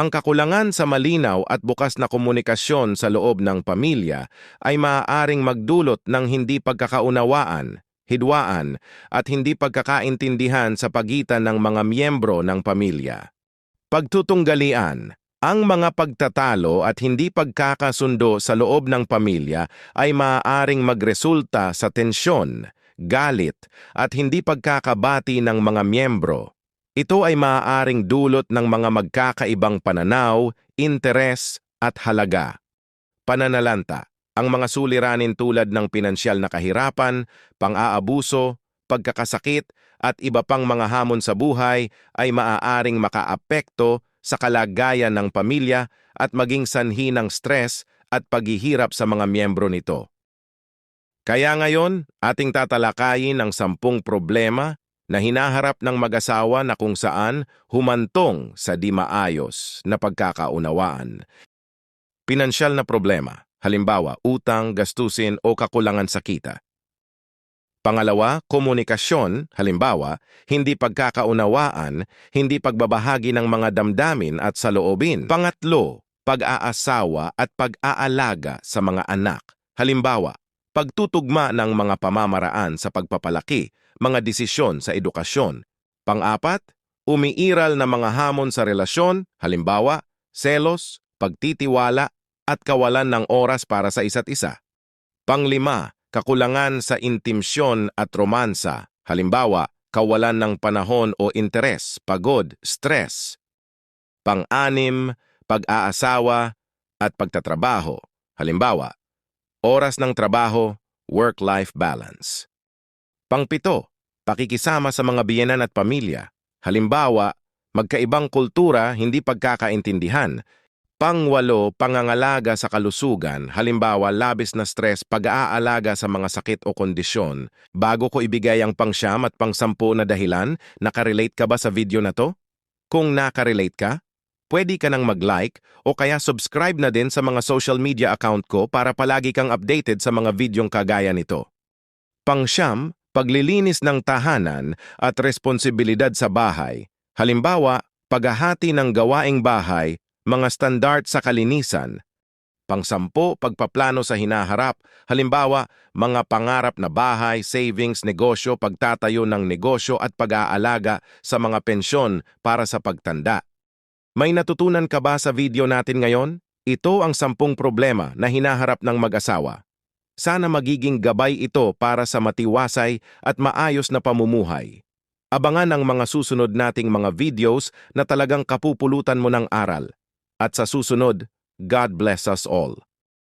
Ang kakulangan sa malinaw at bukas na komunikasyon sa loob ng pamilya ay maaaring magdulot ng hindi pagkakaunawaan, hidwaan, at hindi pagkakaintindihan sa pagitan ng mga miyembro ng pamilya. Pagtutunggalian ang mga pagtatalo at hindi pagkakasundo sa loob ng pamilya ay maaaring magresulta sa tensyon, galit, at hindi pagkakabati ng mga miyembro. Ito ay maaaring dulot ng mga magkakaibang pananaw, interes, at halaga. Pananalanta, ang mga suliranin tulad ng pinansyal na kahirapan, pang-aabuso, pagkakasakit, at iba pang mga hamon sa buhay ay maaaring makaapekto sa kalagayan ng pamilya at maging sanhi ng stress at paghihirap sa mga miyembro nito. Kaya ngayon, ating tatalakayin ang sampung problema na hinaharap ng mag-asawa na kung saan humantong sa di maayos na pagkakaunawaan. Pinansyal na problema, halimbawa utang, gastusin o kakulangan sa kita. Pangalawa, komunikasyon, halimbawa, hindi pagkakaunawaan, hindi pagbabahagi ng mga damdamin at saloobin. Pangatlo, pag-aasawa at pag-aalaga sa mga anak. Halimbawa, pagtutugma ng mga pamamaraan sa pagpapalaki, mga desisyon sa edukasyon. Pang-apat, umiiral na mga hamon sa relasyon, halimbawa, selos, pagtitiwala, at kawalan ng oras para sa isa't isa. Panglima, kakulangan sa intimsyon at romansa, halimbawa, kawalan ng panahon o interes, pagod, stress. Pang-anim, pag-aasawa at pagtatrabaho, halimbawa, oras ng trabaho, work-life balance. Pangpito, pakikisama sa mga biyenan at pamilya, halimbawa, magkaibang kultura, hindi pagkakaintindihan, Pangwalo, pangangalaga sa kalusugan, halimbawa labis na stress, pag-aalaga sa mga sakit o kondisyon. Bago ko ibigay ang pangsyam at pangsampu na dahilan, nakarelate ka ba sa video na to? Kung nakarelate ka, pwede ka nang mag-like o kaya subscribe na din sa mga social media account ko para palagi kang updated sa mga videong kagaya nito. Pangsyam, paglilinis ng tahanan at responsibilidad sa bahay. Halimbawa, paghahati ng gawaing bahay mga standard sa kalinisan. Pangsampo, pagpaplano sa hinaharap, halimbawa, mga pangarap na bahay, savings, negosyo, pagtatayo ng negosyo at pag-aalaga sa mga pensyon para sa pagtanda. May natutunan ka ba sa video natin ngayon? Ito ang sampung problema na hinaharap ng mag-asawa. Sana magiging gabay ito para sa matiwasay at maayos na pamumuhay. Abangan ang mga susunod nating mga videos na talagang kapupulutan mo ng aral. At sa susunod, God bless us all.